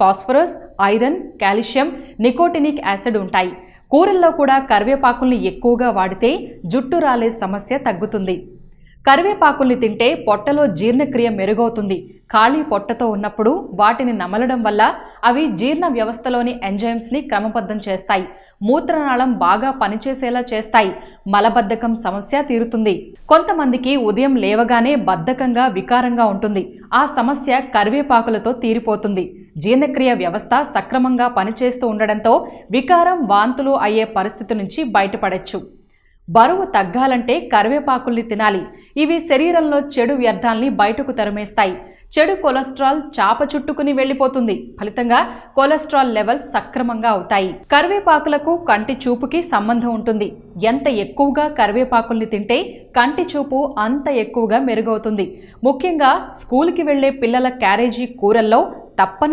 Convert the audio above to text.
Phosphorus iron calcium nicotinic acid ఉంటాయి. కూరల్లో కూడా కరివేపాకుల్ని ఎక్కువగా వాడితే జుట్టు రాలే సమస్య తగ్గుతుంది. కరివేపాకుల్ని తింటే పొట్టలో జీర్ణక్రియ మెరుగవుతుంది. ఖాళీ పొట్టతో ఉన్నప్పుడు వాటిని నమలడం వల్ల అవి జీర్ణ వ్యవస్థలోని ఎంజైమ్స్ని క్రమబద్ధం చేస్తాయి. మూత్రనాళం బాగా పనిచేసేలా చేస్తాయి. మలబద్ధకం సమస్య తీరుతుంది. కొంతమందికి ఉదయం లేవగానే బద్ధకంగా వికారంగా ఉంటుంది. ఆ సమస్య కరివేపాకులతో తీరిపోతుంది. జీర్ణక్రియ వ్యవస్థ సక్రమంగా పనిచేస్తూ ఉండడంతో వికారం వాంతులు అయ్యే పరిస్థితి నుంచి బయటపడచ్చు. బరువు తగ్గాలంటే కరివేపాకుల్ని తినాలి. ఇవి శరీరంలో చెడు వ్యర్థాల్ని బయటకు తరిమేస్తాయి. చెడు కొలెస్ట్రాల్ చాప చుట్టుకుని వెళ్ళిపోతుంది. ఫలితంగా కొలెస్ట్రాల్ లెవెల్ సక్రమంగా అవుతాయి. కరివేపాకులకు కంటి చూపుకి సంబంధం ఉంటుంది. ఎంత ఎక్కువగా కరివేపాకుల్ని తింటే కంటి చూపు అంత ఎక్కువగా మెరుగవుతుంది. ముఖ్యంగా స్కూల్కి వెళ్ళే పిల్లల క్యారేజీ కూరల్లో తప్పని